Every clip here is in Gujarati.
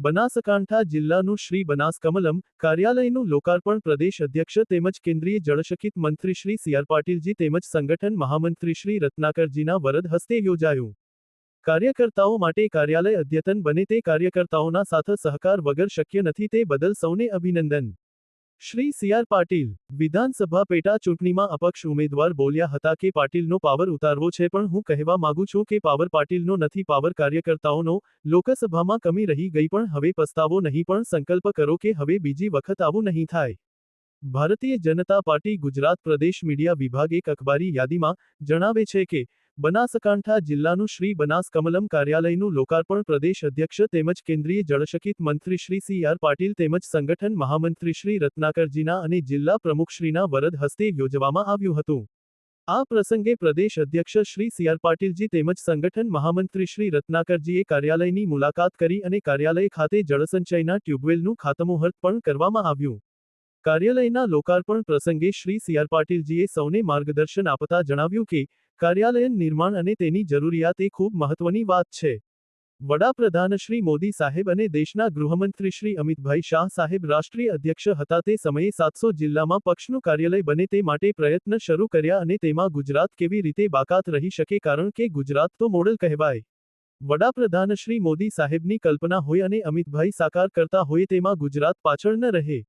બનાસકાંઠા જિલ્લાનું શ્રી બનાસ કમલમ કાર્યાલયનું લોકાર્પણ પ્રદેશ અધ્યક્ષ તેમજ કેન્દ્રીય જળશકિત મંત્રી શ્રી સી આર પાટીલજી તેમજ સંગઠન મહામંત્રી શ્રી રત્નાકરજીના વરદ હસ્તે યોજાયું. કાર્યકર્તાઓ માટે કાર્યાલય અદ્યતન બને તે કાર્યકર્તાઓના સાથ સહકાર વગર શક્ય નથી તે બદલ સૌને અભિનંદન. શ્રી સી આર પાટીલ વિધાનસભા પેટા ચૂંટણીમાં અપક્ષ ઉમેદવાર બોલ્યા હતા કે પાટીલનો પાવર ઉતારવો છે, પણ હું કહેવા માંગુ છું કે પાવર પાટીલનો નથી, પાવર કાર્યકર્તાઓનો લોકસભામાં કમી રહી ગઈ, પણ હવે પસ્તાવો નહીં, પણ સંકલ્પ કરો કે હવે બીજી વખત આવું નહીં થાય. ભારતીય જનતા પાર્ટી ગુજરાત પ્રદેશ મીડિયા વિભાગ એક અખબારી યાદીમાં જણાવે છે કે બનાસકાંઠા જિલ્લાનું શ્રી બનાસ કમલમ કાર્યાલયનું લોકાર્પણ પ્રદેશ અધ્યક્ષ તેમજ કેન્દ્રીય જળશકિત મંત્રી શ્રી સી આર પાટીલ તેમજ સંગઠન મહામંત્રી શ્રી રત્નાકરજીના અને જિલ્લા પ્રમુખશ્રીના વરદ હસ્તે યોજવામાં આવ્યું હતું. આ પ્રસંગે પ્રદેશ અધ્યક્ષ શ્રી સી આર પાટીલજી તેમજ સંગઠન મહામંત્રી શ્રી રત્નાકરજીએ કાર્યાલયની મુલાકાત કરી અને કાર્યાલય ખાતે જળસંચયના ટ્યુબવેલનું ખાતમુહૂર્ત પણ કરવામાં આવ્યું. કાર્યાલયના લોકાર્પણ પ્રસંગે શ્રી સી આર પાટીલજીએ સૌને માર્ગદર્શન આપતા જણાવ્યું કે કાર્યાલયન નિર્માણ અને તેની જરૂરિયાત એ ખૂબ મહત્વની વાત છે. વડાપ્રધાન શ્રી મોદી સાહેબ અને દેશના ગૃહમંત્રી શ્રી અમિતભાઈ શાહ સાહેબ રાષ્ટ્રીય અધ્યક્ષ હતા તે સમયે સાતસો જિલ્લામાં પક્ષનું કાર્યાલય બને તે માટે પ્રયત્ન શરૂ કર્યા અને તેમાં ગુજરાત કેવી રીતે બાકાત રહી શકે કારણ કે ગુજરાત તો મોડલ કહેવાય. વડાપ્રધાન શ્રી મોદી સાહેબની કલ્પના હોય અને અમિતભાઈ સાકાર કરતા હોય તેમાં ગુજરાત પાછળ ન રહે.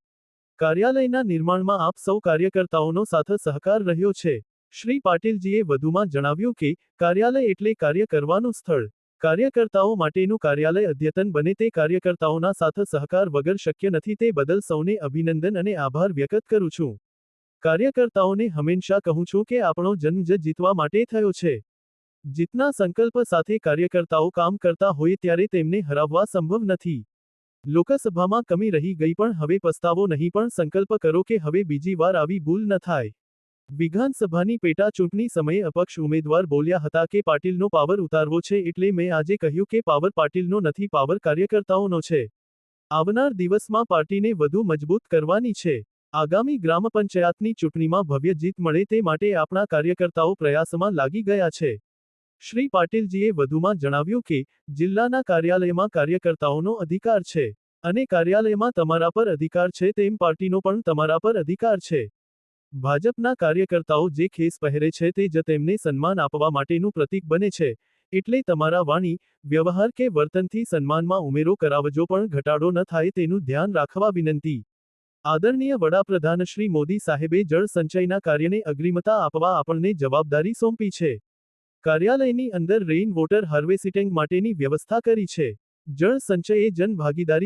કાર્યાલયના નિર્માણમાં આપ સૌ કાર્યકર્તાઓનો સાથ સહકાર રહ્યો છે. શ્રી પાટીલજીએ વધુમાં જણાવ્યું કે, કાર્યાલય એટલે કાર્ય કરવાનું સ્થળ. કાર્યકર્તાઓ માટેનું કાર્યાલય અદ્યતન બને તે કાર્યકર્તાઓના સાથ સહકાર વગર શક્ય નથી તે બદલ સૌને અભિનંદન અને આભાર વ્યક્ત કરું છું. કાર્યકર્તાઓને હંમેશા કહું છું કે આપણો જન્મ જ જીતવા માટે થયો છે. જીતના સંકલ્પ સાથે કાર્યકર્તાઓ કામ કરતા હોય ત્યારે તેમને હરાવવા સંભવ નથી. લોકસભામાં કમી રહી ગઈ પણ હવે પસ્તાવો નહીં પણ સંકલ્પ કરો કે હવે બીજી વાર આવી ભૂલ ન થાય. વિધાનસભાની પેટા ચૂંટણી સમયે અપક્ષ ઉમેદવાર બોલ્યા હતા કે પાટીલનો પાવર ઉતારવો છે એટલે મેં આજે કહ્યું કે પાવર પાટીલનો નથી, પાવર કાર્યકર્તાઓનો છે. આવનાર દિવસમાં પાર્ટીને વધુ મજબૂત કરવાની છે. આગામી ગ્રામ પંચાયતની ચૂંટણીમાં ભવ્ય જીત મળે તે માટે આપણા કાર્યકર્તાઓ પ્રયાસમાં લાગી ગયા છે. શ્રી પાટીલજીએ વધુમાં જણાવ્યું કે, જિલ્લાના કાર્યાલયમાં કાર્યકર્તાઓનો અધિકાર છે. અને કાર્યાલયમાં તમારા પર અધિકાર છે તેમ પાર્ટીનો પણ તમારા પર અધિકાર છે. ભાજપના કાર્યકર્તાઓ જે ખેસ પહેરે છે તે જ તેમને સન્માન આપવા માટેનું પ્રતીક બને છે. એટલે તમારા વાણી, વ્યવહાર કે વર્તનથી સન્માનમાં ઉમેરો કરાવજો પણ ઘટાડો ન થાય તેનું ધ્યાન રાખવા વિનંતી. આદરણીય વડાપ્રધાન શ્રી મોદી સાહેબે જળ સંચયના કાર્યને અગ્રિમતા આપવા આપણને જવાબદારી સોંપી છે. કાર્યાલયની અંદર રેઇન વોટર હાર્વેસ્ટિંગ માટેની વ્યવસ્થા કરી છે. જળ સંચયે જન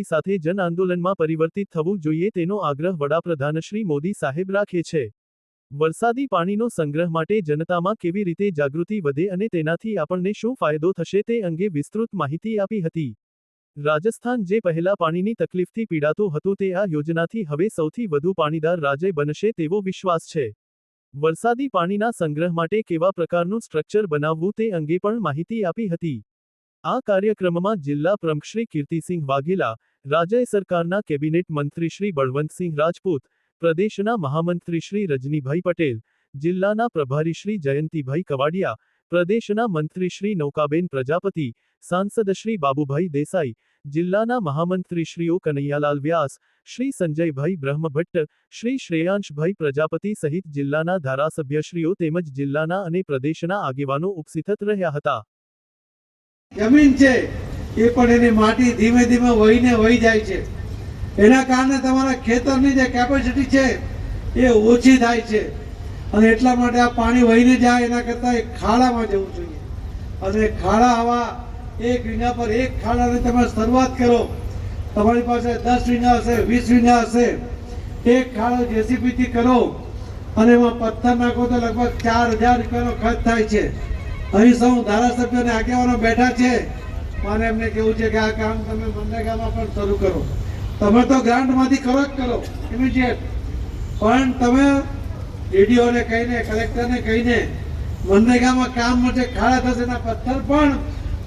સાથે જન આંદોલનમાં પરિવર્તિત થવું જોઈએ તેનો આગ્રહ વડાપ્રધાનશ્રી મોદી સાહેબ રાખે છે. વરસાદી પાણીનો સંગ્રહ માટે જનતામાં કેવી રીતે જાગૃતિ વધે અને તેનાથી આપણને શું ફાયદો થશે તે અંગે વિસ્તૃત માહિતી આપી હતી. રાજસ્થાન જે પહેલા પાણીની તકલીફથી પીડાતું હતું તે આ યોજનાથી હવે સૌથી વધુ પાણીદાર રાજ્ય બનશે તેવો વિશ્વાસ છે. વરસાદી પાણીના સંગ્રહ માટે કેવા પ્રકારનું સ્ટ્રક્ચર બનાવવું તે અંગે પણ માહિતી આપી હતી. આ કાર્યક્રમમાં જિલ્લા પ્રમુખ શ્રી કીર્તિસિંહ વાઘેલા, રાજ્ય સરકારના કેબિનેટ મંત્રી શ્રી બળવંતસિંહ રાજપૂત, પ્રદેશના મહામંત્રી શ્રી રજનીભાઈ પટેલ, જિલ્લાના પ્રભારી શ્રી જયંતિભાઈ કવાડિયા, પ્રદેશના મંત્રી શ્રી નૌકાબેન પ્રજાપતિ, સાંસદ શ્રી બાબુભાઈ દેસાઈ, જિલ્લાના મહામંત્રીશ્રીઓ કનૈયાલાલ વ્યાસ, શ્રી સંજયભાઈ બ્રહ્મભટ્ટ, શ્રી શ્રેયાંશભાઈ પ્રજાપતિ સહિત જિલ્લાના ધારાસભ્યશ્રીઓ તેમજ જિલ્લાના અને પ્રદેશના આગેવાનો ઉપસ્થિત રહ્યા હતા. જમીન છે, એ પણ એની માટી ધીમે ધીમે વહીને વહી જાય છે. એના કારણે તમારા ખેતરની જે કેપેસિટી છે, એ ઓછી થાય છે. અને એટલા માટે આ પાણી વહીને જાય, એના કરતાં એક ખાડામાં જવું જોઈએ. અને ખાડા આવા એક વીઘા પર એક ખાડાની તમે શરૂઆત કરો, તમારી પાસે દસ વીઘા હશે, વીસ વીઘા હશે. એક ખાડો જેસીબીથી કરો, અને એમાં પથ્થર નાખો તો લગભગ ચાર હજાર રૂપિયાનો ખર્ચ થાય છે. અહીં સૌ ધારાસભ્યોને આગેવાનો બેઠા છે. મારે એમને કેવું છે કે આ કામ તમે મનરેગામાં પણ શરૂ કરો. તમે તો ગ્રાન્ટમાંથી કરો જ કરો ઇમિડિયેટ પણ તમે ડીડીઓને કહીને, કલેક્ટરને કહીને મનરેગામાં કામ માટે ખાડા થશે એના પથ્થર પણ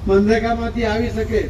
મનરેગામાંથી આવી શકે.